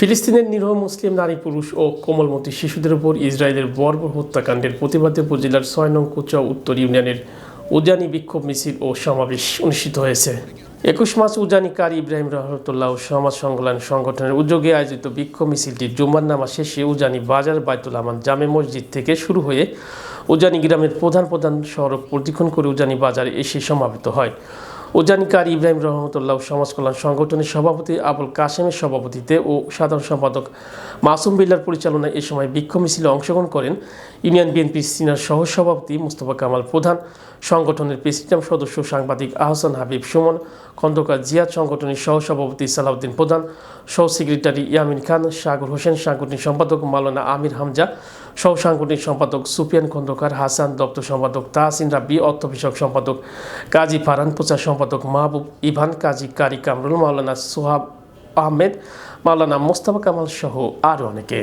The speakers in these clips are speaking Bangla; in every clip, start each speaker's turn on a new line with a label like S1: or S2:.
S1: ফিলিস্তিনের নিরহ মুসলিম নারী, পুরুষ ও কোমলমতি শিশুদের উপর ইসরায়েলের বর্বর হত্যাকাণ্ডের প্রতিবাদে উপজেলার ছয় নং কুচা উত্তর ইউনিয়নের উজানি বিক্ষোভ মিছিল ও সমাবেশ অনুষ্ঠিত হয়েছে। একুশ মাস উজানি কারি ইব্রাহিম রহমতুল্লাহ ও সমাজ সংকলন সংগঠনের উদ্যোগে আয়োজিত বিক্ষোভ মিছিলটি জুম্মার নামা শেষে উজানি বাজার বাইতুল আমান জামে মসজিদ থেকে শুরু হয়ে উজানি গ্রামের প্রধান প্রধান সড়ক প্রদক্ষিণ করে উজানি বাজারে এসে সমাবেত হয়। উজানিকার ইব্রাহিম রহমতুল্লাহ সমাজ কল্যাণ সংগঠনের সভাপতি আবুল কাশেমের সভাপতিতে ও সাধারণ সম্পাদক মাসুম বিল্লার পরিচালনায় এ সময় বিক্ষোভ মিছিলে অংশগ্রহণ করেন ইউনিয়ন বিএনপি সিনিয়র সহ সভাপতি মুস্তফা কামাল প্রধান, সংগঠনের প্রেসিডিয়াম সদস্য সাংবাদিক আহসান হাবিব সুমন, খন্দকার জিয়াদ সংগঠনের সহ সভাপতি সালাউদ্দিন প্রধান, সহ সেক্রেটারি ইয়ামিন খান, সাগর হোসেন সাংগঠনিক সম্পাদক মাওলানা আমির হামজা, সহ সাংগঠনিক সম্পাদক সুফিয়ান খন্দকার, হাসান দপ্তর সম্পাদক তাহসিন রাব্বি, অর্থ বিষয়ক সম্পাদক কাজী ফারহান প্রচার সম্পাদক মাহবুব ইভান কাজী কারি কামরুল মাওলানা সোহাব আহমেদ মাওলানা মোস্তফা কামাল সহ আরও অনেকে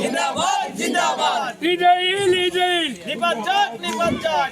S2: জিন্দাবাদ জিন্দাবাদ
S3: ইসরায়েল ইসরায়েল
S2: নিপাত নিপাত যাক